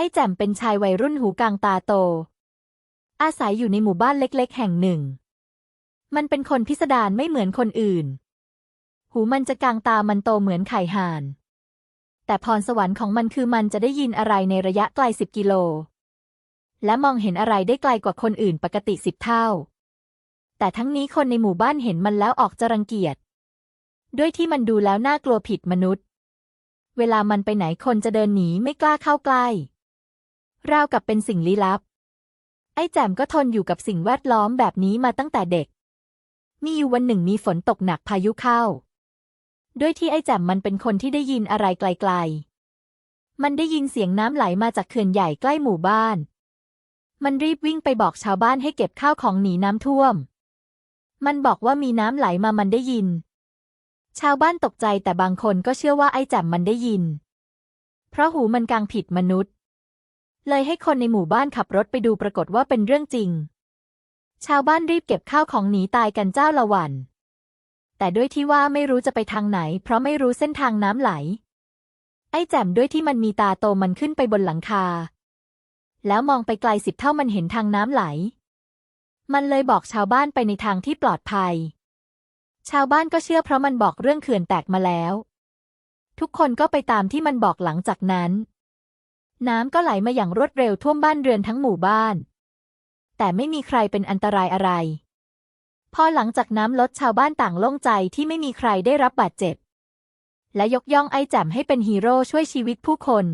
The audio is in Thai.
อ้แจ่มเป็นชายวัยรุ่นหูกลางตาโต อาศัยอยู่ในหมู่บ้านเล็ก ๆ แห่งหนึ่ง มันเป็นคนพิสดารไม่เหมือนคนอื่น หูมันจะกลางตามันโตเหมือนไข่ห่าน แต่พรสวรรค์ของมันคือมันจะได้ยินอะไรในระยะไกลสิบกิโล และมองเห็นอะไรได้ไกลกว่าคนอื่นปกติสิบเท่า แต่ทั้งนี้คนในหมู่บ้านเห็นมันแล้วออกจะรังเกียจ ด้วยที่มันดูแล้วน่ากลัวผิดมนุษย์ เวลามันไปไหนคนจะเดินหนีไม่กล้าเข้าใกล้ ราวกับเป็นสิ่งลี้ลับ ไอ้แจ่มก็ทนอยู่กับสิ่งแวดล้อมแบบนี้มาตั้งแต่เด็ก มีอยู่วันหนึ่งมีฝนตกหนักพายุเข้า ด้วยที่ไอ้แจ่มมันเป็นคนที่ได้ยินอะไรไกลๆ มันได้ยินเสียงน้ำไหลมาจากเขื่อนใหญ่ใกล้หมู่บ้าน มันรีบวิ่งไปบอกชาวบ้านให้เก็บข้าวของหนีน้ำท่วม มันบอกว่ามีน้ำไหลมามันได้ยิน ชาวบ้านตกใจแต่บางคนก็เชื่อว่าไอ้แจ่มมันได้ยิน เพราะหูมันกลางผิดมนุษย์ เลยให้คนในหมู่บ้านขับรถไปดูปรากฏว่าเป็นเรื่องจริง ชาวบ้านรีบเก็บข้าวของหนีตายกันเจ้าละวัน แต่ด้วยที่ว่าไม่รู้จะไปทางไหน เพราะไม่รู้เส้นทางน้ำไหล ไอ้แจ่มด้วยที่มันมีตาโตมันขึ้นไปบนหลังคา แล้วมองไปไกลสิบเท่ามันเห็นทางน้ำไหล มันเลยบอกชาวบ้านไปในทางที่ปลอดภัย ชาวบ้านก็เชื่อเพราะมันบอกเรื่องเขื่อนแตกมาแล้ว ทุกคนก็ไปตามที่มันบอกหลังจากนั้น น้ำก็ไหลมาอย่างรวดเร็วท่วมบ้านเรือนทั้งหมู่บ้าน แต่ไม่มีใครเป็นอันตรายอะไร พอหลังจากน้ำลดชาวบ้านต่างโล่งใจที่ไม่มีใครได้รับบาดเจ็บ และยกย่องไอ้แจ่มให้เป็นฮีโร่ช่วยชีวิตผู้คน